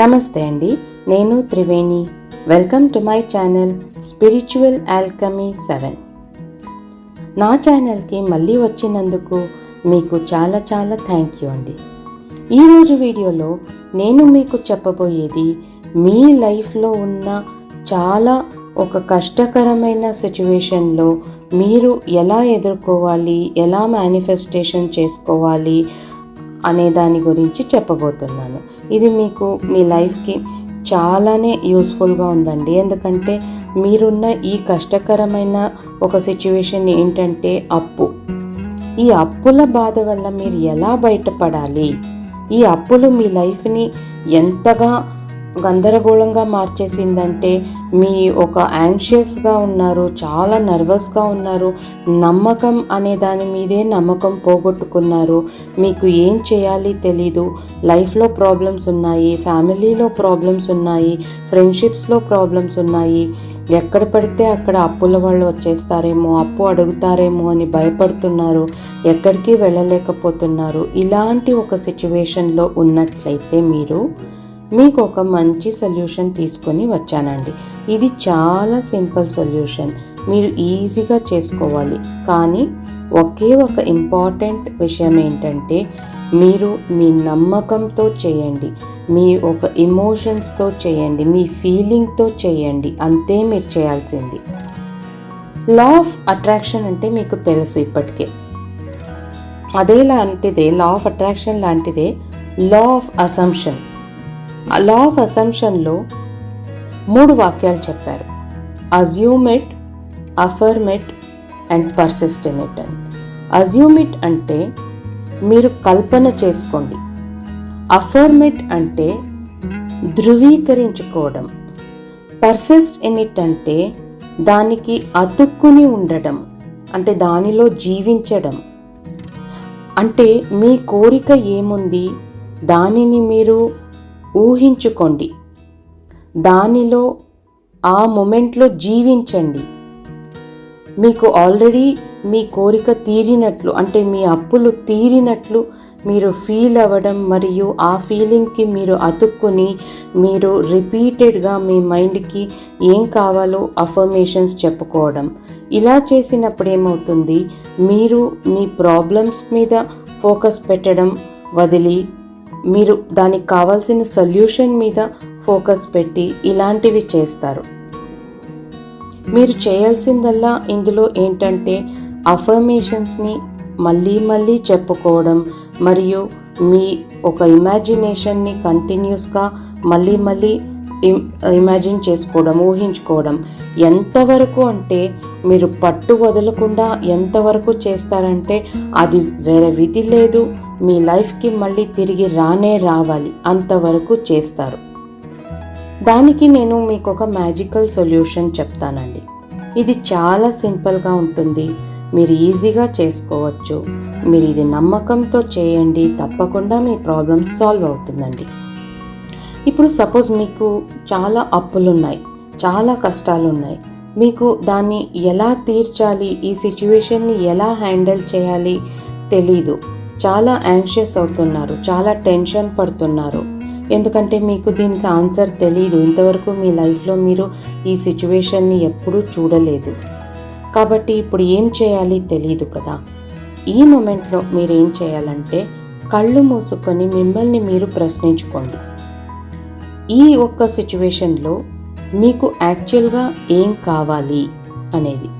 నమస్తే అండి నేను Triveni. Welcome to my channel spiritual alchemy seven నా ఛానల్కి మళ్ళీ వచ్చినందుకు మీకు చాలా చాలా థ్యాంక్ యూ అండి. ఈరోజు వీడియోలో నేను మీకు చెప్పబోయేది మీ లైఫ్లో ఉన్న చాలా ఒక కష్టకరమైన సిచ్యువేషన్లో మీరు ఎలా ఎదుర్కోవాలి ఎలా మేనిఫెస్టేషన్ చేసుకోవాలి అనే దాని గురించి చెప్పబోతున్నాను. ఇది మీకు మీ లైఫ్కి చాలానే యూస్ఫుల్గా ఉందండి. ఎందుకంటే మీరున్న ఈ కష్టకరమైన ఒక సిచ్యువేషన్ ఏంటంటే అప్పు. ఈ అప్పుల బాధ వల్ల మీరు ఎలా బయటపడాలి? ఈ అప్పులు మీ లైఫ్ని ఎంతగా గందరగోళంగా మార్చేసిందంటే మీ ఒక యాంగ్షియస్గా ఉన్నారు చాలా నర్వస్గా ఉన్నారు నమ్మకం అనే దాని మీదే నమ్మకం పోగొట్టుకున్నారు. మీకు ఏం చేయాలి తెలీదు. లైఫ్లో ప్రాబ్లమ్స్ ఉన్నాయి ఫ్యామిలీలో ప్రాబ్లమ్స్ ఉన్నాయి ఫ్రెండ్షిప్స్లో ప్రాబ్లమ్స్ ఉన్నాయి. ఎక్కడ పడితే అక్కడ అప్పుల వాళ్ళు వచ్చేస్తారేమో అప్పు అడుగుతారేమో అని భయపడుతున్నారు. ఎక్కడికి వెళ్ళలేకపోతున్నారు. ఇలాంటి ఒక సిచ్యువేషన్లో ఉన్నట్లయితే మీరు మీకు ఒక మంచి సొల్యూషన్ తీసుకొని వచ్చానండి. ఇది చాలా సింపుల్ సొల్యూషన్. మీరు ఈజీగా చేసుకోవాలి. కానీ ఒకే ఒక ఇంపార్టెంట్ విషయం ఏంటంటే మీరు మీ నమ్మకంతో చేయండి. మీ ఒక ఎమోషన్స్తో చేయండి. మీ ఫీలింగ్తో చేయండి. అంతే మీరు చేయాల్సింది. లా ఆఫ్ అట్రాక్షన్ అంటే మీకు తెలుసు ఇప్పటికే. అదే లాంటిదే లా ఆఫ్ అట్రాక్షన్ లాంటిదే law of assumption. Law of అసంప్షన్లో మూడు వాక్యాలు చెప్పారు. Assume it affirm it and persist in it అని. అజ్యూమ్ ఇట్ అంటే మీరు కల్పన చేసుకోండి. అఫర్మ్ ఇట్ అంటే ధృవీకరించుకోవడం. పర్సిస్ట్ ఇన్ ఇట్ అంటే దానికి అతుక్కుని ఉండడం. అంటే దానిలో జీవించడం. అంటే మీ కోరిక ఏముంది? దానిని మీరు ఊహించుకోండి. దానిలో ఆ మూమెంట్లో జీవించండి. మీకు ఆల్రెడీ మీ కోరిక తీరినట్లు అంటే మీ అప్పులు తీరినట్లు మీరు ఫీల్ అవ్వడం మరియు ఆ ఫీలింగ్కి మీరు అతుక్కుని మీరు రిపీటెడ్గా మీ మైండ్కి ఏం కావాలో అఫర్మేషన్స్ చెప్పుకోవడం. ఇలా చేసినప్పుడు ఏమవుతుంది? మీరు మీ ప్రాబ్లమ్స్ మీద ఫోకస్ పెట్టడం వదిలి మీరు దానికి కావాల్సిన సొల్యూషన్ మీద ఫోకస్ పెట్టి ఇలాంటివి చేస్తారు. మీరు చేయాల్సిందల్లా ఇందులో ఏంటంటే అఫర్మేషన్స్ని మళ్ళీ మళ్ళీ చెప్పుకోవడం మరియు మీ ఒక ఇమాజినేషన్ని కంటిన్యూస్గా మళ్ళీ మళ్ళీ ఇమాజిన్ చేసుకోవడం ఊహించుకోవడం. ఎంతవరకు అంటే మీరు పట్టు వదలకుండా ఎంతవరకు చేస్తారంటే అది వేరే విధి లేదు. మీ లైఫ్కి మళ్ళీ తిరిగి రానే రావాలి అంతవరకు చేస్తారు. దానికి నేను మీకు ఒక మ్యాజికల్ సొల్యూషన్ చెప్తానండి. ఇది చాలా సింపుల్గా ఉంటుంది. మీరు ఈజీగా చేసుకోవచ్చు. మీరు ఇది నమ్మకంతో చేయండి తప్పకుండా మీ ప్రాబ్లమ్స్ సాల్వ్ అవుతుందండి. ఇప్పుడు సపోజ్ మీకు చాలా అప్పులు ఉన్నాయి చాలా కష్టాలు ఉన్నాయి మీకు దాన్ని ఎలా తీర్చాలి ఈ సిచ్యువేషన్ని ఎలా హ్యాండిల్ చేయాలి తెలీదు. చాలా యాంగ్షియస్ అవుతున్నారు చాలా టెన్షన్ పడుతున్నారు. ఎందుకంటే మీకు దీనికి ఆన్సర్ తెలియదు ఇంతవరకు మీ లైఫ్లో మీరు ఈ సిచ్యువేషన్ని ఎప్పుడూ చూడలేదు. కాబట్టి ఇప్పుడు ఏం చేయాలి తెలియదు కదా. ఈ మూమెంట్లో మీరేం చేయాలంటే కళ్ళు మూసుకొని మిమ్మల్ని మీరు ప్రశ్నించుకోండి. ఈ ఒక్క సిచ్యువేషన్లో మీకు యాక్చువల్గా ఏం కావాలి అనేది.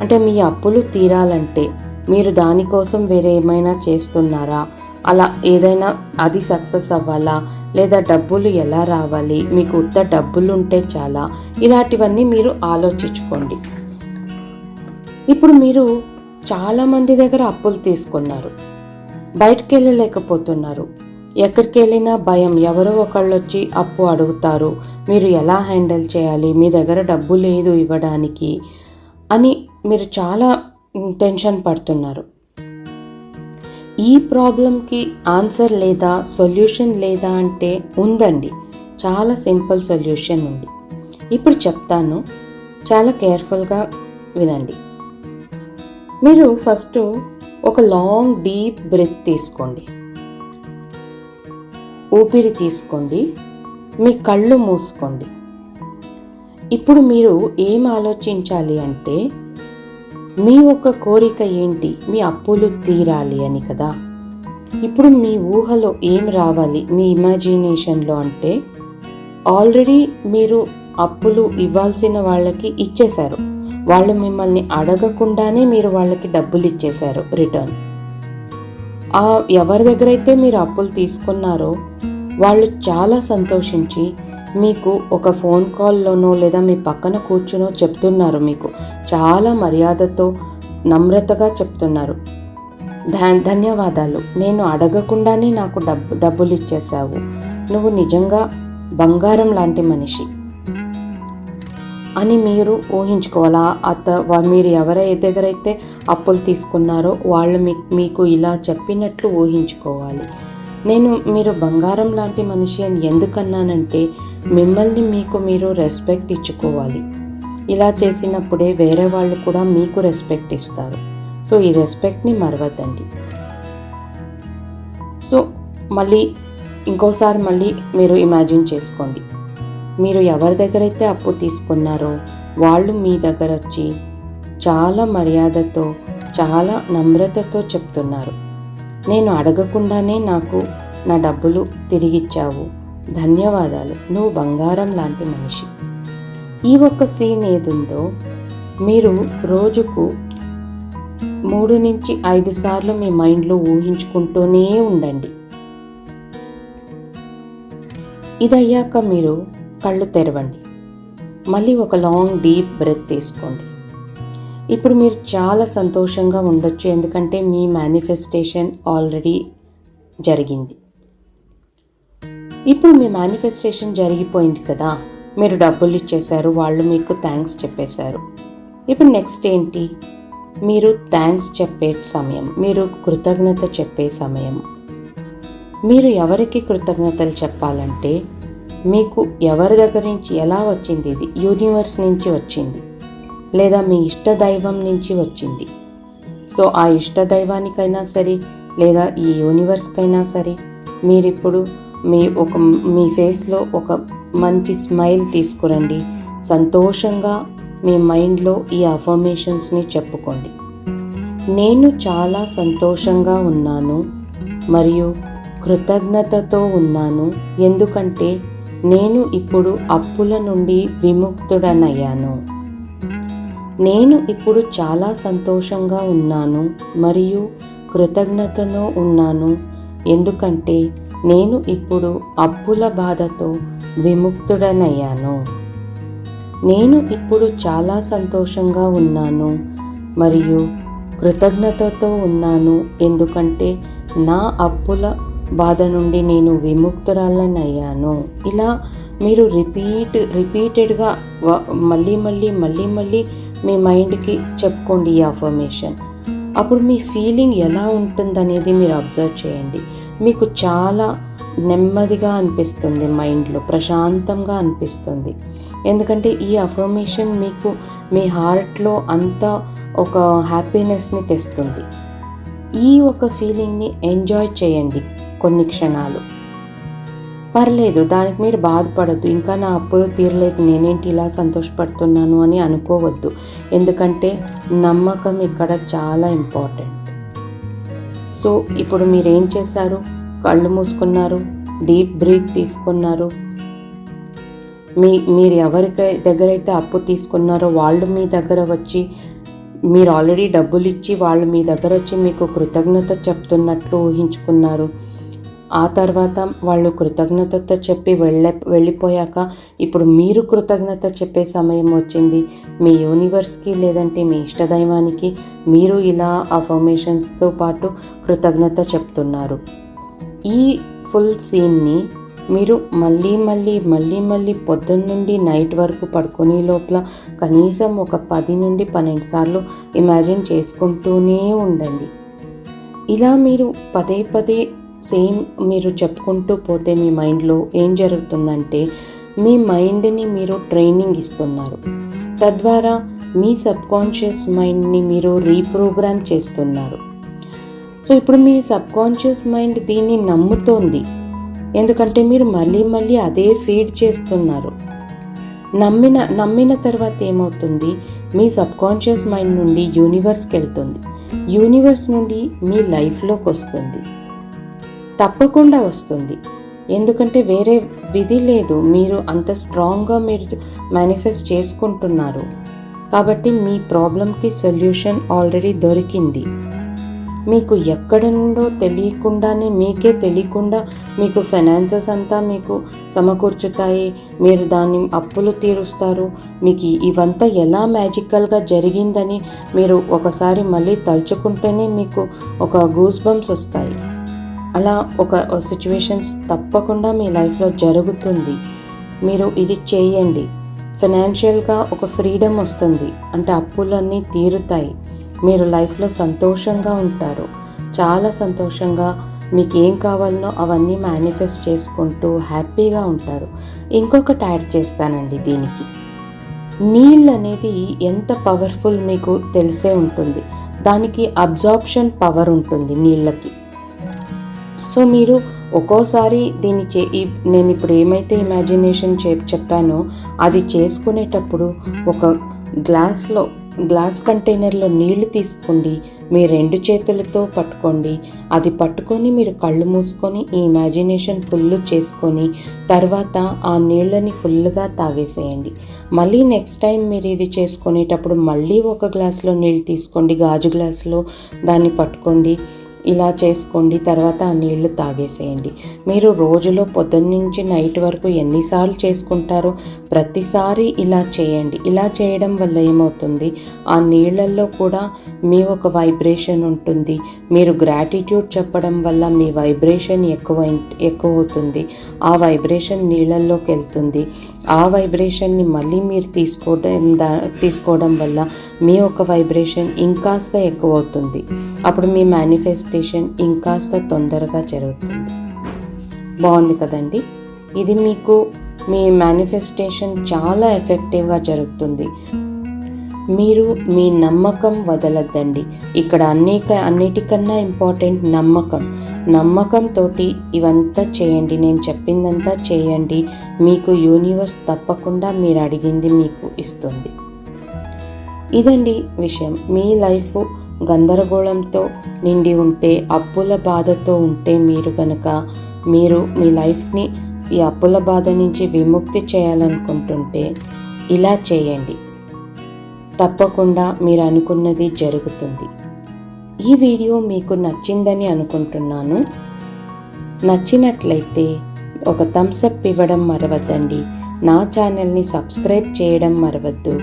అంటే మీ అప్పులు తీరాలంటే మీరు దానికోసం వేరే ఏమైనా చేస్తున్నారా? అలా ఏదైనా అది సక్సెస్ అవ్వాలా? లేదా డబ్బులు ఎలా రావాలి? మీకు ఉత్త డబ్బులు ఉంటే చాలా. ఇలాంటివన్నీ మీరు ఆలోచించుకోండి. ఇప్పుడు మీరు చాలామంది దగ్గర అప్పులు తీసుకున్నారు. బయటకు వెళ్ళలేకపోతున్నారు ఎక్కడికి వెళ్ళినా భయం. ఎవరో ఒకళ్ళు వచ్చి అప్పు అడుగుతారు. మీరు ఎలా హ్యాండిల్ చేయాలి? మీ దగ్గర డబ్బు లేదు ఇవ్వడానికి అని మీరు చాలా టెన్షన్ పడుతున్నారు. ఈ ప్రాబ్లంకి ఆన్సర్ లేదా సొల్యూషన్ లేదా అంటే ఉందండి. చాలా సింపుల్ సొల్యూషన్ ఉంది. ఇప్పుడు చెప్తాను. చాలా కేర్ఫుల్గా వినండి. మీరు ఫస్ట్ ఒక లాంగ్ డీప్ బ్రెత్ తీసుకోండి. ఊపిరి తీసుకోండి. మీ కళ్ళు మూసుకోండి. ఇప్పుడు మీరు ఏం ఆలోచించాలి అంటే మీ ఒక కోరిక ఏంటి? మీ అప్పులు తీరాలి అని కదా. ఇప్పుడు మీ ఊహలో ఏం రావాలి? మీ ఇమాజినేషన్లో అంటే ఆల్రెడీ మీరు అప్పులు ఇవ్వాల్సిన వాళ్ళకి ఇచ్చేశారు. వాళ్ళు మిమ్మల్ని అడగకుండానే మీరు వాళ్ళకి డబ్బులు ఇచ్చేశారు రిటర్న్. ఆ ఎవరి దగ్గర అయితే మీరు అప్పులు తీసుకున్నారో వాళ్ళు చాలా సంతోషించి మీకు ఒక ఫోన్ కాల్లోనో లేదా మీ పక్కన కూర్చునో చెప్తున్నారు మీకు. చాలా మర్యాదతో నమ్రతగా చెప్తున్నారు. ధన్యవాదాలు. నేను అడగకుండానే నాకు డబ్బు డబ్బులు ఇచ్చేసావు నువ్వు నిజంగా బంగారం లాంటి మనిషి. అని మీరు ఊహించుకోవాలా? అత మీరు మీరు ఎవరి దగ్గరైతే అప్పులు తీసుకున్నారో వాళ్ళు మీ మీకు ఇలా చెప్పినట్లు ఊహించుకోవాలి. నేను మీరు బంగారం లాంటి మనిషి అని ఎందుకన్నానంటే మిమ్మల్ని మీకు మీరు రెస్పెక్ట్ ఇచ్చుకోవాలి. ఇలా చేసినప్పుడే వేరే వాళ్ళు కూడా మీకు రెస్పెక్ట్ ఇస్తారు. సో ఈ రెస్పెక్ట్ని మరవద్దండి. సో మళ్ళీ ఇంకోసారి మళ్ళీ మీరు ఇమాజిన్ చేసుకోండి. మీరు ఎవరి దగ్గర అయితే అప్పు తీసుకున్నారో వాళ్ళు మీ దగ్గర వచ్చి చాలా మర్యాదతో చాలా నమ్రతతో చెప్తున్నారు. నేను అడగకుండానే నాకు నా డబ్బులు తిరిగిచ్చావు. ధన్యవాదాలు. నువ్వు బంగారం లాంటి మనిషి. ఈ ఒక్క సీన్ ఏదుందో మీరు రోజుకు మూడు నుంచి ఐదు సార్లు మీ మైండ్లో ఊహించుకుంటూనే ఉండండి. ఇదయ్యాక మీరు కళ్ళు తెరవండి. మళ్ళీ ఒక లాంగ్ డీప్ బ్రెత్ తీసుకోండి. ఇప్పుడు మీరు చాలా సంతోషంగా ఉండొచ్చు ఎందుకంటే మీ మేనిఫెస్టేషన్ ఆల్రెడీ జరిగింది. ఇప్పుడు మీ మేనిఫెస్టేషన్ జరిగిపోయింది కదా. మీరు డబ్బులు ఇచ్చేశారు వాళ్ళు మీకు థ్యాంక్స్ చెప్పేశారు. ఇప్పుడు నెక్స్ట్ ఏంటి? మీరు థ్యాంక్స్ చెప్పే సమయం మీరు కృతజ్ఞత చెప్పే సమయం. మీరు ఎవరికి కృతజ్ఞతలు చెప్పాలంటే మీకు ఎవరి దగ్గర నుంచి ఎలా వచ్చింది ఇది? యూనివర్స్ నుంచి వచ్చింది. లేదా మీ ఇష్ట దైవం నుంచి వచ్చింది. సో ఆ ఇష్ట దైవానికైనా సరే లేదా ఈ యూనివర్స్కైనా సరే మీరిప్పుడు మీ ఒక మీ ఫేస్లో ఒక మంచి స్మైల్ తీసుకురండి. సంతోషంగా మీ మైండ్లో ఈ అఫర్మేషన్స్ని చెప్పుకోండి. నేను చాలా సంతోషంగా ఉన్నాను మరియు కృతజ్ఞతతో ఉన్నాను. ఎందుకంటే నేను ఇప్పుడు అప్పుల నుండి విముక్తుడనయ్యాను. నేను ఇప్పుడు చాలా సంతోషంగా ఉన్నాను మరియు కృతజ్ఞతతో ఉన్నాను. ఎందుకంటే నేను ఇప్పుడు అప్పుల బాధతో విముక్తుడనయ్యాను. నేను ఇప్పుడు చాలా సంతోషంగా ఉన్నాను మరియు కృతజ్ఞతతో ఉన్నాను ఎందుకంటే నా అప్పుల బాధ నుండి నేను విముక్తురాలనయ్యాను. ఇలా మీరు రిపీట్ రిపీటెడ్గా మళ్ళీ మళ్ళీ మళ్ళీ మళ్ళీ మీ మైండ్కి చెప్పుకోండి ఈ అఫర్మేషన్. అప్పుడు మీ ఫీలింగ్ ఎలా ఉంటుందనేది మీరు అబ్జర్వ్ చేయండి. మీకు చాలా నెమ్మదిగా అనిపిస్తుంది మైండ్లో ప్రశాంతంగా అనిపిస్తుంది. ఎందుకంటే ఈ అఫర్మేషన్ మీకు మీ హార్ట్లో అంత ఒక హ్యాపీనెస్ని తెస్తుంది. ఈ ఒక ఫీలింగ్ని ఎంజాయ్ చేయండి కొన్ని క్షణాలు. పర్లేదు దానికి మీరు బాధపడద్దు. ఇంకా నా అప్పులు తీరలేదు. నేనేంటి ఇలా సంతోషపడుతున్నాను అని అనుకోవద్దు. ఎందుకంటే నమ్మకం ఇక్కడ చాలా ఇంపార్టెంట్. సో ఇప్పుడు మీరు ఏం చేశారు? కళ్ళు మూసుకున్నారు డీప్ బ్రీత్ తీసుకున్నారు. మీ మీరు ఎవరికి దగ్గర అయితే అప్పు తీసుకున్నారో వాళ్ళు మీ దగ్గర వచ్చి మీరు ఆల్రెడీ డబ్బులు ఇచ్చి వాళ్ళు మీ దగ్గర వచ్చి మీకు కృతజ్ఞత చెప్తున్నట్లు ఊహించుకున్నారు. ఆ తర్వాత వాళ్ళు కృతజ్ఞతతో చెప్పి వెళ్ళ వెళ్ళిపోయాక ఇప్పుడు మీరు కృతజ్ఞత చెప్పే సమయం వచ్చింది. మీ యూనివర్స్కి లేదంటే మీ ఇష్టదైవానికి మీరు ఇలా అఫర్మేషన్స్తో పాటు కృతజ్ఞత చెప్తున్నారు. ఈ ఫుల్ సీన్ని మీరు మళ్ళీ మళ్ళీ మళ్ళీ మళ్ళీ పొద్దున్న నుండి నైట్ వరకు పడుకునే లోపల కనీసం ఒక పది నుండి పన్నెండు సార్లు ఇమాజిన్ చేసుకుంటూనే ఉండండి. ఇలా మీరు పదే పదే సేమ్ మీరు చెప్పుకుంటూ పోతే మీ మైండ్లో ఏం జరుగుతుందంటే మీ మైండ్ని మీరు ట్రైనింగ్ ఇస్తున్నారు. తద్వారా మీ సబ్కాన్షియస్ మైండ్ని మీరు రీప్రోగ్రామ్ చేస్తున్నారు. సో ఇప్పుడు మీ సబ్కాన్షియస్ మైండ్ దీన్ని నమ్ముతోంది. ఎందుకంటే మీరు మళ్ళీ మళ్ళీ అదే ఫీడ్ చేస్తున్నారు. నమ్మిన నమ్మిన తర్వాత ఏమవుతుంది? మీ సబ్కాన్షియస్ మైండ్ నుండి యూనివర్స్కి వెళ్తుంది. యూనివర్స్ నుండి మీ లైఫ్లోకి వస్తుంది. తప్పకుండా వస్తుంది. ఎందుకంటే వేరే విధి లేదు. మీరు అంత స్ట్రాంగ్గా మీరు మేనిఫెస్ట్ చేసుకుంటున్నారు. కాబట్టి మీ ప్రాబ్లంకి సొల్యూషన్ ఆల్రెడీ దొరికింది. మీకు ఎక్కడ నుండో తెలియకుండానే మీకే తెలియకుండా మీకు ఫైనాన్సెస్ అంతా మీకు సమకూర్చుతాయి. మీరు దాన్ని అప్పులు తీరుస్తారు. మీకు ఇవంతా ఎలా మ్యాజికల్గా జరిగిందని మీరు ఒకసారి మళ్ళీ తలుచుకుంటేనే మీకు ఒక గూస్ బంప్స్ వస్తాయి. అలా ఒక సిచ్యువేషన్స్ తప్పకుండా మీ లైఫ్లో జరుగుతుంది. మీరు ఇది చేయండి. ఫినాన్షియల్గా ఒక ఫ్రీడమ్ వస్తుంది. అంటే అప్పులన్నీ తీరుతాయి. మీరు లైఫ్లో సంతోషంగా ఉంటారు. చాలా సంతోషంగా మీకు ఏం కావాలనో అవన్నీ మేనిఫెస్ట్ చేసుకుంటూ హ్యాపీగా ఉంటారు. ఇంకొకటి యాడ్ చేస్తానండి దీనికి. నీళ్ళు అనేది ఎంత పవర్ఫుల్ మీకు తెలిసే ఉంటుంది. దానికి అబ్జార్ప్షన్ పవర్ ఉంటుంది నీళ్ళకి. సో మీరు ఒక్కోసారి దీన్ని చే నేను ఇప్పుడు ఏమైతే ఇమాజినేషన్ చే చెప్పానో అది చేసుకునేటప్పుడు ఒక గ్లాస్లో గ్లాస్ కంటైనర్లో నీళ్ళు తీసుకోండి మీ రెండు చేతులతో పట్టుకోండి అది పట్టుకొని మీరు కళ్ళు మూసుకొని ఈ ఇమాజినేషన్ ఫుల్ చేసుకొని తర్వాత ఆ నీళ్ళని ఫుల్గా తాగేసేయండి. మళ్ళీ నెక్స్ట్ టైం మీరు ఇది చేసుకునేటప్పుడు మళ్ళీ ఒక గ్లాస్లో నీళ్ళు తీసుకోండి గాజు గ్లాస్లో దాన్ని పట్టుకోండి. ఇలా చేసుకోండి తర్వాత ఆ నీళ్ళు తాగేసేయండి. మీరు రోజులో పొద్దున్న నుంచి నైట్ వరకు ఎన్నిసార్లు చేసుకుంటారో ప్రతిసారి ఇలా చేయండి. ఇలా చేయడం వల్ల ఏమవుతుంది? ఆ నీళ్ళల్లో కూడా మీ ఒక వైబ్రేషన్ ఉంటుంది. మీరు గ్రాటిట్యూడ్ చెప్పడం వల్ల మీ వైబ్రేషన్ ఎక్కువ ఎక్కువ అవుతుంది. ఆ వైబ్రేషన్ నీళ్ళల్లోకి వెళ్తుంది. ఆ వైబ్రేషన్ని మళ్ళీ మీరు తీసుకోవడం దా తీసుకోవడం వల్ల మీ యొక్క వైబ్రేషన్ ఇంకాస్త ఎక్కువ అవుతుంది అప్పుడు మీ మేనిఫెస్టేషన్ ఇంకాస్త తొందరగా జరుగుతుంది. బాగుంది కదండి? ఇది మీకు మీ మేనిఫెస్టేషన్ చాలా ఎఫెక్టివ్గా జరుగుతుంది. మీరు మీ నమ్మకం వదలద్దండి. ఇక్కడ అనేక అన్నిటికన్నా ఇంపార్టెంట్ నమ్మకం. నమ్మకంతో ఇవంతా చేయండి నేను చెప్పిందంతా చేయండి. మీకు యూనివర్స్ తప్పకుండా మీరు అడిగింది మీకు ఇస్తుంది. ఇదండి విషయం. మీ లైఫ్ గందరగోళంతో నిండి ఉంటే అప్పుల బాధతో ఉంటే మీరు కనుక మీరు మీ లైఫ్ని ఈ అప్పుల బాధ నుంచి విముక్తి చేయాలనుకుంటుంటే ఇలా చేయండి. తప్పకుండా మీరు అనుకున్నది జరుగుతుంది. ఈ వీడియో మీకు నచ్చిందని అనుకుంటున్నాను. నచ్చినట్లయితే ఒక థమ్స్అప్ ఇవ్వడం మరవద్దండి. నా ఛానల్ని సబ్స్క్రైబ్ చేయడం మరవద్దు.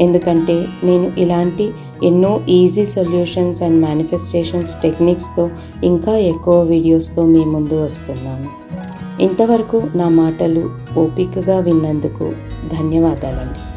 ఎందుకంటే నేను ఇలాంటి ఎన్నో ఈజీ సొల్యూషన్స్ అండ్ మేనిఫెస్టేషన్స్ టెక్నిక్స్తో ఇంకా ఎక్కువ వీడియోస్తో మీ ముందు వస్తున్నాను. ఇంతవరకు నా మాటలు ఓపికగా విన్నందుకు ధన్యవాదాలండి.